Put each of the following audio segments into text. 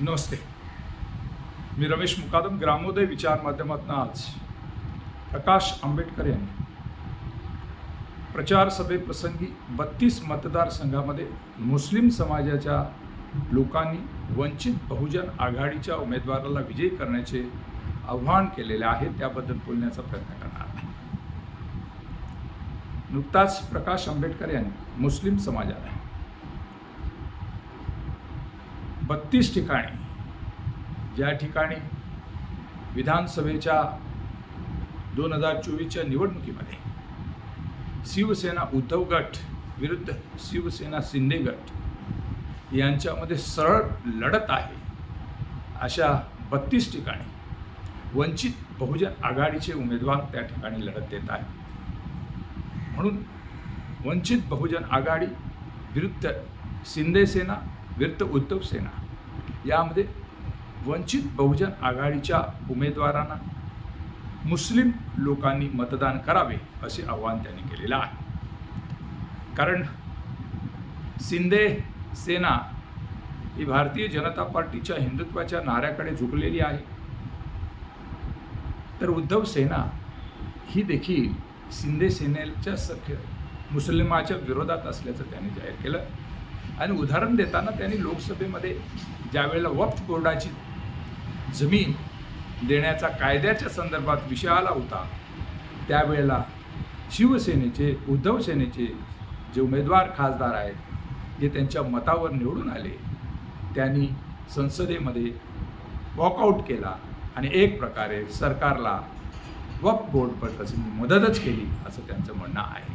नमस्ते. मी रमेश मुकादम ग्रामोदय विचार माध्यमातून आज प्रकाश आंबेडकर यांनी प्रचार सभेप्रसंगी बत्तीस मतदारसंघामध्ये मुस्लिम समाजाच्या लोकांनी वंचित बहुजन आघाडीच्या उमेदवाराला विजयी करण्याचे आव्हान केलेले आहे त्याबद्दल बोलण्याचा प्रयत्न करणार आहे. नुकताच प्रकाश आंबेडकर यांनी मुस्लिम समाजाला बत्तीस ठिकाणी ज्या ठिकाणी विधानसभेच्या दोन हजार चोवीसच्या निवडणुकीमध्ये शिवसेना उद्धव गट विरुद्ध शिवसेना शिंदे गट यांच्यामध्ये सरळ लढत आहे अशा बत्तीस ठिकाणी वंचित बहुजन आघाडीचे उमेदवार त्या ठिकाणी लढत देत आहेत. म्हणून वंचित बहुजन आघाडी विरुद्ध शिंदेसेना विरुद्ध उद्धव सेना. यामध्ये वंचित बहुजन आघाडीच्या उमेदवारांना मुस्लिम लोकांनी मतदान करावे असे आवाहन त्यांनी केलेलं आहे. कारण शिंदे सेना ही भारतीय जनता पार्टीच्या हिंदुत्वाच्या नाऱ्याकडे झुकलेली आहे. तर उद्धव सेना ही देखील शिंदे सेनेच्या सख्य मुस्लिमाच्या विरोधात असल्याचं त्यांनी जाहीर केलं. आणि उदाहरण देताना त्यांनी लोकसभेमध्ये ज्यावेळेला वक्फ बोर्डाची जमीन देण्याचा कायद्याच्या संदर्भात विषय आला होता त्यावेळेला शिवसेनेचे उद्धव सेनेचे जे उमेदवार खासदार आहेत जे त्यांच्या मतावर निवडून आले त्यांनी संसदेमध्ये वॉकआउट केला आणि एक प्रकारे सरकारला वक्फ बोर्ड पद्धतीने मदतच केली असं त्यांचं म्हणणं आहे.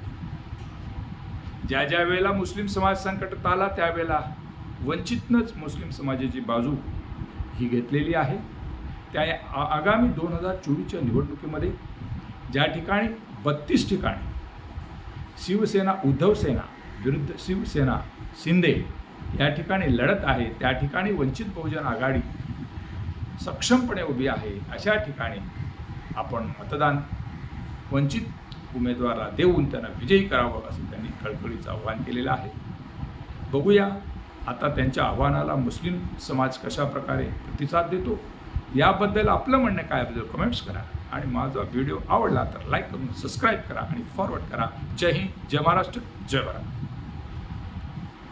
ज्या ज्या वेळेला मुस्लिम समाज संकटात आला त्यावेळेला वंचितनंच मुस्लिम समाजाची बाजू ही घेतलेली आहे. त्या आगामी दोन हजार चोवीसच्या निवडणुकीमध्ये ज्या ठिकाणी बत्तीस ठिकाणी शिवसेना उद्धव सेना विरुद्ध शिवसेना शिंदे या ठिकाणी लढत आहे त्या ठिकाणी वंचित बहुजन आघाडी सक्षमपणे उभी आहे अशा ठिकाणी आपण मतदान वंचित उमेदवाराला देऊन त्यांना विजयी करावं असं त्यांनी कळकळीचं आव्हान केलेलं आहे. बघूया आता त्यांच्या आव्हानाला मुस्लिम समाज कशा प्रकारे प्रतिसाद देतो याबद्दल आपलं म्हणणं काय बद्दल कमेंट्स करा. आणि माझा व्हिडिओ आवडला तर लाईक करून सबस्क्राईब करा आणि फॉरवर्ड करा. जय हिंद जय महाराष्ट्र जय भारत.